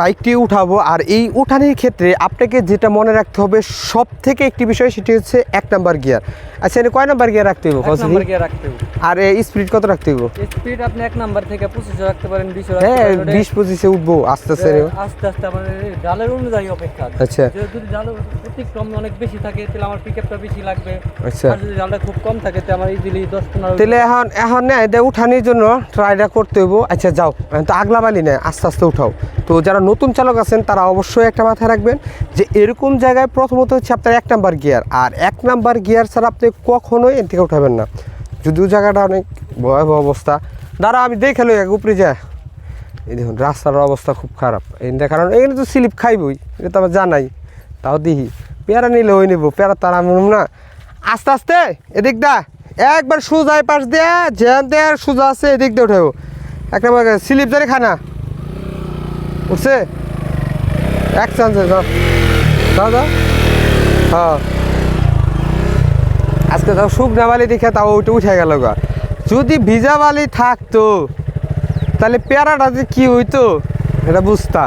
বাইকটি উঠাবো আর এই উঠানের ক্ষেত্রে আপনাকে যেটা মনে রাখতে হবে সব থেকে একটি বিষয় সেটি হচ্ছে এক নাম্বার গিয়ার আচ্ছা এনে কয় নাম্বার গিয়ার রাখতে হবে এক নাম্বার গিয়ে রাখতে হবে আর স্পিড কত রাখতে হবে স্পিড আপনি এক নাম্বার থেকে পঁচিশে রাখতে পারেন বিশে হ্যাঁ বিশ পঁচিশে উঠবো আস্তে আস্তে আস্তে আস্তে আমার এই ডালের অনুযায়ী অপেক্ষা। আচ্ছা। যদি ডাল অতিক্রম অনেক বেশি থাকে তাহলে আমার পিকআপটা বেশি লাগবে। আচ্ছা। আর যদি ডালটা খুব কম থাকে তাহলে আমার ইজিলি দশ পনেরো তাহলে এখন এখন না এটা উঠানোর জন্য ট্রাইটা করতে হইব। আচ্ছা যাও তো আগলা বালি না আস্তে আস্তে উঠাও। তো যারা নতুন চালক আছেন, তারা অবশ্যই একটা মাথায় রাখবেন যে এরকম জায়গায় প্রথমত হচ্ছে আপনার এক নাম্বার গিয়ার। আর এক নাম্বার গিয়ার ছাড়া আপনি কখনোই এর থেকে উঠাবেন না। যদিও জায়গাটা অনেক ভয়াবহ অবস্থা। দাঁড়া, আমি দেখে এক উপরে যায় এই দেখুন, রাস্তার অবস্থা খুব খারাপ। এইটা কারণ এখানে তো স্লিপ খাইবই, এটা তো আমার জানাই। তাও দেখি, পেয়ারা নিলে ওই নেব, পেয়ারা তার আমি না। আস্তে আস্তে, এদিক দা, একবার সোজা এই পাশ দেয়া, যেন দেয়ার সোজা আছে, এদিক দিয়ে উঠাবো। একটা স্লিপ ধরে খানা। উঠছে? এক চান্সে যাও যাও যাও হ্যাঁ। আজকে তাও শুকনা বালি দেখে তাও ওইটা উঠে গেল গা। যদি ভিজা বালি থাকতো, তাহলে পেয়ারাটা যে কী হইতো, এটা বুঝতা।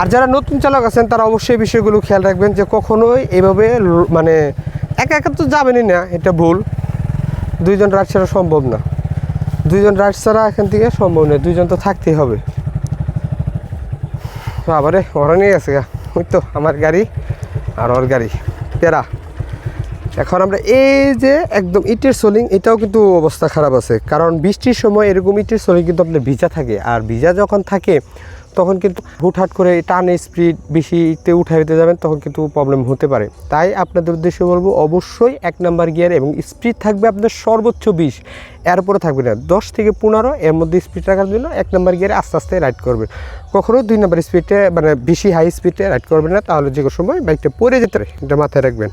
আর যারা নতুন চালক আছেন, তারা অবশ্যই বিষয়গুলো খেয়াল রাখবেন যে কখনোই এভাবে মানে একা একা তো যাবেনই না, এটা ভুল। দুইজন রাইড ছাড়া সম্ভব না। দুইজন রাইড ছাড়া এখান থেকে সম্ভব নয় দুইজন তো থাকতেই হবে। আবারে ওরা নিয়ে গেছে গা। ওই তো আমার গাড়ি আর ওর গাড়ি। পেরা। এখন আমরা এই যে একদম ইটের সোলিং, এটাও কিন্তু অবস্থা খারাপ আছে। কারণ বৃষ্টির সময় এরকম ইটের সোলিং কিন্তু আপনার ভিজা থাকে। আর ভিজা যখন থাকে তখন কিন্তু হুটহাট করে টানে স্পিড বেশিতে উঠাইতে যাবেন, তখন কিন্তু প্রবলেম হতে পারে। তাই আপনাদের উদ্দেশ্যে বলব, অবশ্যই এক নাম্বার গিয়ার এবং স্পিড থাকবে আপনার সর্বোচ্চ বিশ। এরপরে থাকবে না, দশ থেকে পনেরো, এর মধ্যে স্পিড রাখার জন্য এক নাম্বার গিয়ারে আস্তে আস্তে রাইড করবেন কখনো দুই নাম্বার স্পিডে মানে বেশি হাই স্পিডে রাইড করবেন না, তাহলে যে কোনো সময় বাইকটা পড়ে যেতে পারে, এটা মাথায় রাখবেন।